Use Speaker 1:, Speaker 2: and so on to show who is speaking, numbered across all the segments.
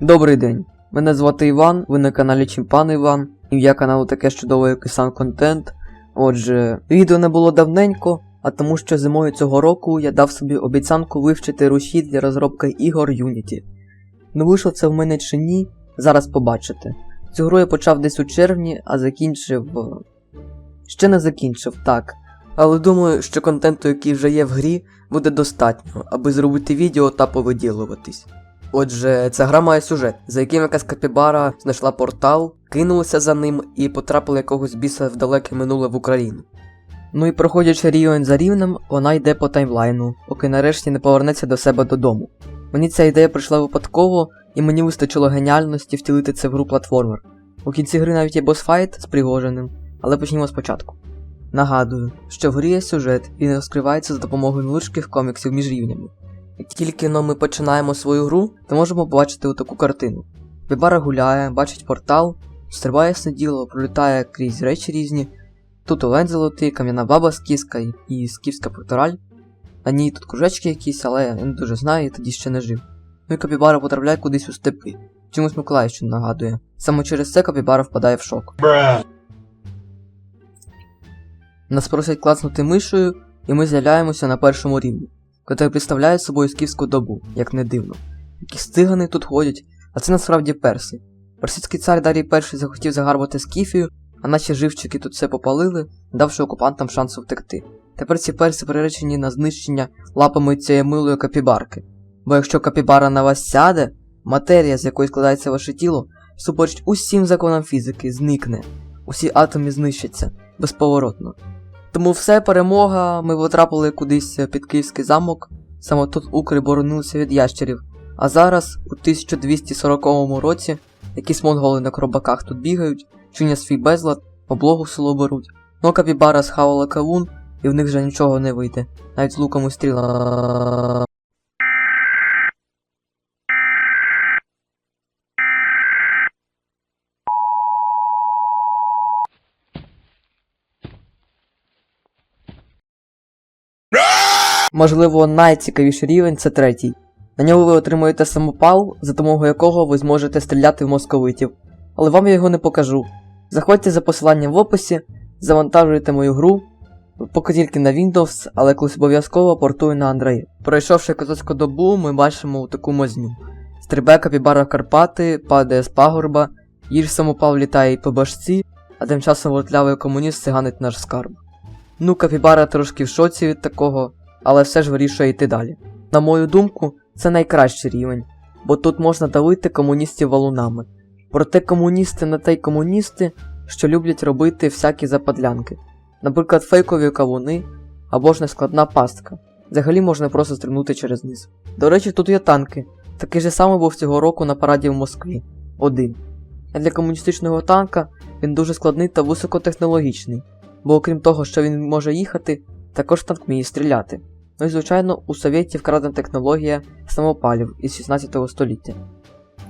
Speaker 1: Добрий день. Мене звати Іван, ви на каналі Чімпан Іван, ім'я каналу таке ж чудове, як і сам контент. Отже, відео не було давненько, а тому що зимою цього року я дав собі обіцянку вивчити руші для розробки ігор Unity. Ну вийшло це в мене чи ні, зараз побачите. Цю гру я почав десь у червні, а закінчив. е, Ще не закінчив, так. Але думаю, що контенту, який вже є в грі, буде достатньо, аби зробити відео та повиділуватись. Отже, ця гра має сюжет, за яким якась капібара знайшла портал, кинулася за ним і потрапила якогось біса в далеке минуле в Україну. Ну і проходячи рівень за рівнем, вона йде по таймлайну, поки нарешті не повернеться до себе додому. Мені ця ідея прийшла випадково, і мені вистачило геніальності втілити це в гру платформер. У кінці гри навіть є босфайт з Пригожиним, але почнімо спочатку. Нагадую, що в грі є сюжет, він розкривається за допомогою невеличких коміксів між рівнями. Як тільки но ми починаємо свою гру, то можемо побачити отаку картину. Бібара гуляє, бачить портал, стрибає сиділо, пролітає крізь речі різні. Тут олень золотий, кам'яна баба скіска і, скіфська пектораль. На ній тут кружечки якісь, але я не дуже знаю, і тоді ще не жив. Ну і капібара потрапляє кудись у степи. Чомусь Миколаївщину нагадує. Саме через це капібара впадає в шок. Нас просять клацнути мишею, і ми з'являємося на першому рівні, котрий представляє собою скіфську добу, як не дивно. Якісь цигани тут ходять, а це насправді перси. Персидський цар Дарій І захотів загарбати скіфію, а наші живчики тут все попалили, давши окупантам шансу втекти. Тепер ці перси приречені на знищення лапами цієї милої капібарки. Бо якщо капібара на вас сяде, матерія, з якої складається ваше тіло, суперечить усім законам фізики, зникне. Усі атоми знищаться безповоротно. Тому все перемога, ми потрапили кудись під Київський замок, саме тут укри боронилися від ящерів. А зараз, у 1240 році, якісь монголи на кробаках тут бігають, чинять свій безлад, облогу село беруть. Но капібара схавала кавун, і в них вже нічого не вийде, навіть з луком і стрілами. Можливо, найцікавіший рівень це третій. На нього ви отримуєте самопал, за допомогою якого ви зможете стріляти в московитів. Але вам я його не покажу. Заходьте за посиланням в описі, завантажуйте мою гру, поки тільки на Windows, але колись обов'язково портую на Android. Пройшовши козацьку добу, ми бачимо таку мазню. Стрибе капібара Карпати, падає з пагорба, їж самопал літає по башці, а тим часом вотлявий комуніст циганить наш скарб. Ну, капібара трошки в шоці від такого, але все ж вирішує йти далі. На мою думку, це найкращий рівень, бо тут можна давити комуністів валунами. Проте комуністи не те й комуністи, що люблять робити всякі западлянки. Наприклад, фейкові кавуни або ж нескладна пастка. Взагалі можна просто стрибнути через низ. До речі, тут є танки. Такий же самий був цього року на параді в Москві. Один. А для комуністичного танка він дуже складний та високотехнологічний, бо окрім того, що він може їхати, також танк вміє стріляти. Ну і звичайно, у Совєті вкрадена технологія самопалів із 16 століття.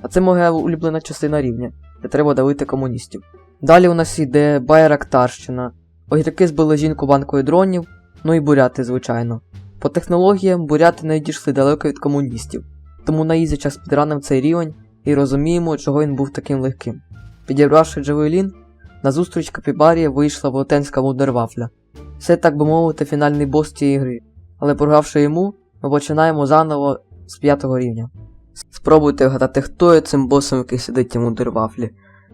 Speaker 1: А це моя улюблена частина рівня, де треба давити комуністів. Далі у нас йде Байрактарщина. Огірки збили жінку банкою дронів, ну і буряти, звичайно. По технологіям буряти не дійшли далеко від комуністів, тому на ізі час підранив цей рівень і розуміємо, чого він був таким легким. Підібравши Джавелін, назустріч Капібарі вийшла велетенська вундервафля. Це, так би мовити, фінальний бос цієї гри але програвши йому, ми починаємо заново з п'ятого рівня. Спробуйте вгадати, хто є цим босом, який сидить йому дервафлі.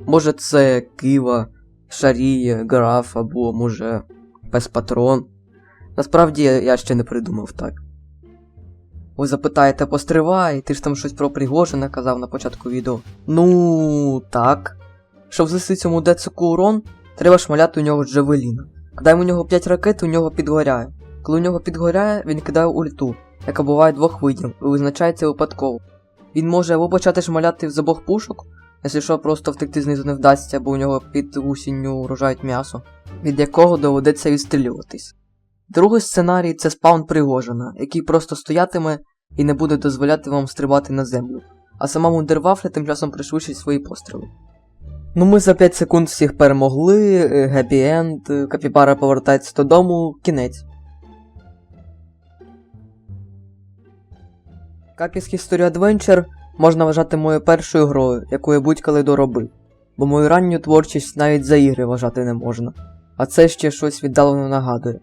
Speaker 1: Може це Кива, Шарія, Граф або може Пес-Патрон. Насправді я ще не придумав так. Ви запитаєте, постривай, ти ж там щось про Пригожина казав на початку відео. Ну так. Щоб знести цьому децику урон, треба шмаляти у нього Джавеліна. Коли у нього 5 ракет, у нього підгоряє. Коли у нього підгоряє, він кидає ульту, яка буває двох видів, і визначається випадково. Він може або почати шмаляти з обох пушок, якщо що просто втекти знизу не вдасться, бо у нього під гусінню рожають м'ясо, від якого доведеться відстрілюватись. Другий сценарій це спаун Пригожина, який просто стоятиме і не буде дозволяти вам стрибати на землю, а сама Мундервафля тим часом пришвидшить свої постріли. Ну ми за 5 секунд всіх перемогли, геппі енд, капібара повертається додому, кінець. Капіс History Adventure можна вважати моєю першою грою, яку я будь-коли доробив, бо мою ранню творчість навіть за ігри вважати не можна, а це ще щось віддалено нагадує.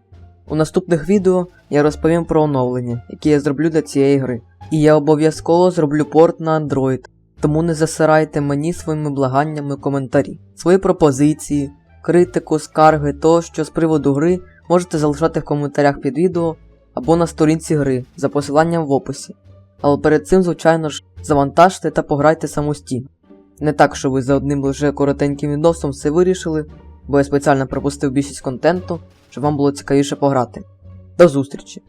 Speaker 1: У наступних відео я розповім про оновлення, які я зроблю для цієї гри, і я обов'язково зроблю порт на Android, тому не засирайте мені своїми благаннями коментарі. Свої пропозиції, критику, скарги тощо з приводу гри можете залишати в коментарях під відео або на сторінці гри за посиланням в описі. Але перед цим, звичайно ж, завантажте та пограйте самостійно. Не так, що ви за одним лише коротеньким відосом все вирішили, бо я спеціально пропустив більшість контенту, щоб вам було цікавіше пограти. До зустрічі!